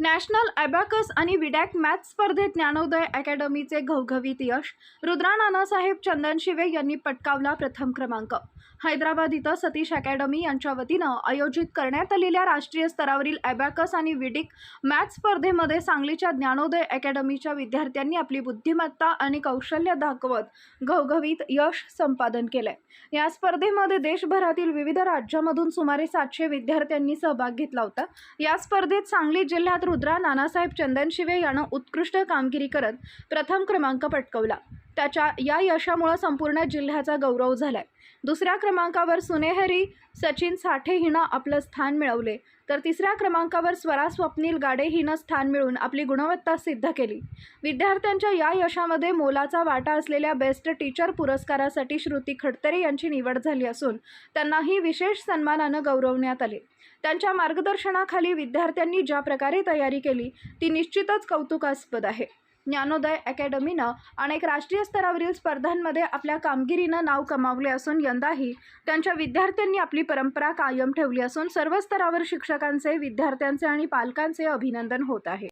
National abacus आणि विडॅक math स्पर्धेत ज्ञानोदय अकॅडमीचे घवघवीत यश रुद्रा नानासाहेब चंदनशिवे यांनी पटकावला प्रथम क्रमांक. हैदराबाद इथं सतीश अकॅडमी यांच्या वतीनं आयोजित करण्यात आलेल्या राष्ट्रीय स्तरावरील ॲबॅकस आणि विडिक मॅथ स्पर्धेमध्ये सांगलीच्या ज्ञानोदय अकॅडमीच्या विद्यार्थ्यांनी आपली बुद्धिमत्ता आणि कौशल्य दाखवत घवघवीत यश संपादन केलंय. या स्पर्धेमध्ये देशभरातील विविध राज्यामधून सुमारे सातशे विद्यार्थ्यांनी सहभाग घेतला होता. या स्पर्धेत सांगली जिल्ह्यात रुद्रा नानासाहेब चंदनशिवे यानं उत्कृष्ट कामगिरी करत प्रथम क्रमांक पटकवला. त्याच्या या यशामुळं संपूर्ण जिल्ह्याचा गौरव झालाय. दुसऱ्या क्रमांकावर सुनेहरी सचिन साठे हिनं आपलं स्थान मिळवले. तर तिसऱ्या क्रमांकावर स्वरा स्वप्नील गाडे हिनं स्थान मिळवून आपली गुणवत्ता सिद्ध केली. विद्यार्थ्यांच्या या यशामध्ये मोलाचा वाटा असलेल्या बेस्ट टीचर पुरस्कारासाठी श्रुती खडतरे यांची निवड झाली असून त्यांनाही विशेष सन्मानानं गौरवण्यात आले. त्यांच्या मार्गदर्शनाखाली विद्यार्थ्यांनी ज्या प्रकारे तयारी केली ती निश्चितच कौतुकास्पद आहे. ज्ञानोदय अकॅडमीनं अनेक राष्ट्रीय स्तरावरील स्पर्धांमध्ये आपल्या कामगिरीनं नाव कमावले असून यंदाही त्यांच्या विद्यार्थ्यांनी आपली परंपरा कायम ठेवली असून सर्व स्तरावर शिक्षकांचे विद्यार्थ्यांचे आणि पालकांचे अभिनंदन होत आहे.